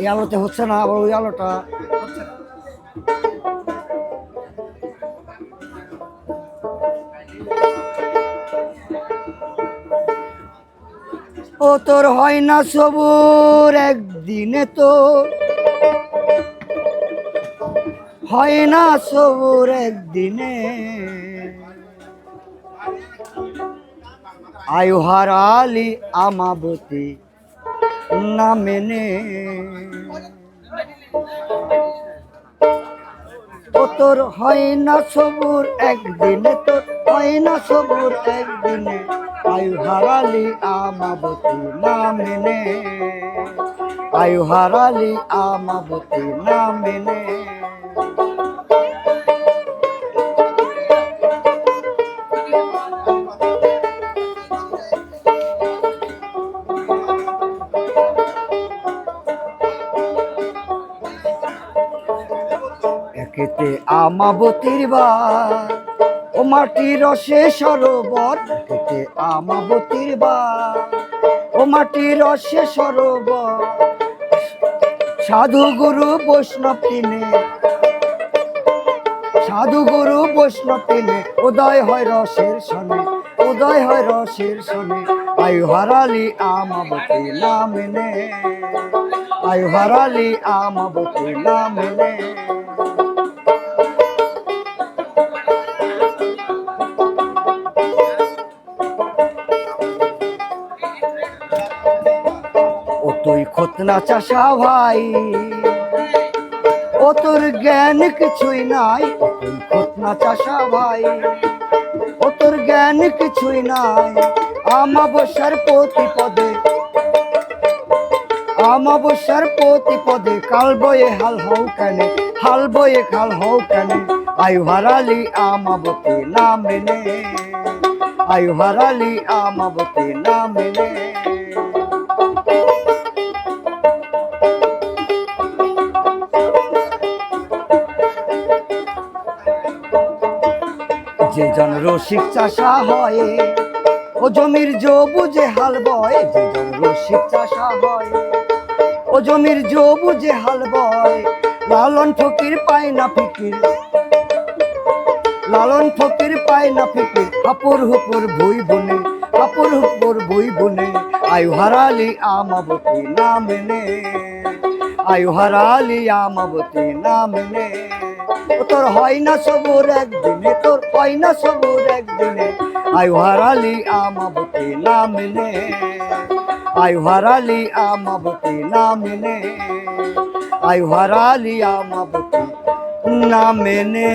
এই আলোতে হচ্ছে না, আবার ওই আলোটা। ও তোর হয় না সবুর, একদিনে তোর। হয় না সবুর, একদিনে। আয়ু হারালি আমাবতী। না মেনে। তোর হয় না সবুর একদিনে, তোর হয় না সবুর একদিনে। আয়ু হারালি আমাবতী না মেনে। আয়ু হারালি আমাবতী না মেনে। একেতে আমাবতীর বার। ও মাটির রসে সরোবর একেতে আমাবতীর বার। ও মাটির রসে সরোবর সাধু গুরু বৈষ্ণব তিনে। সাধু গুরু বৈষ্ণব তিনে, উদয় হয় রসের সনে, উদয় হয় রসের সনে। আয়ু হারালি আমাবতী না। মেনে আয়ু হারালি আমাবতী না। তুই খতনা চাষা ভাই। ও তোর জ্ঞান কিছুই নাই তুই খতনা চাষা ভাই। ও তোর জ্ঞান কিছুই নাই, আমাবস্যার প্রতি পদে আমাবস্যার প্রতি পদে কাল বয়ে হাল হও কেনে, হাল বয়ে খাল হও কেনে। আয়ু হারালি আমাবতী না মেনে আয়ু হারালি আমাবতী না মেনে। যে জন রসিক চাষা হয়, ও জমির জো বুঝে হাল বয়, যে জন রসিক চাষা হয়, ও জমির জো বুঝে হাল বয়, লালন ফকির পায় না ফিকির। লালন ফকির পায় না ফিকির, হাপুর হুপুর ভুই বনে, হাপুর হুপুর ভুই বনে আয়ু হারালি আমাবতী না মেনে। আয়ু হারালি আমাবতী নাম। নে তোর হয় না সবুর একদিনে, তোর হয় না সবুর একদিনে। আয়ু হারালি আমাবতী নাম। নে আয়ু হারালি আমাবতী নাম। নে আয়ু হারালি আমাবতী নাম। মেনে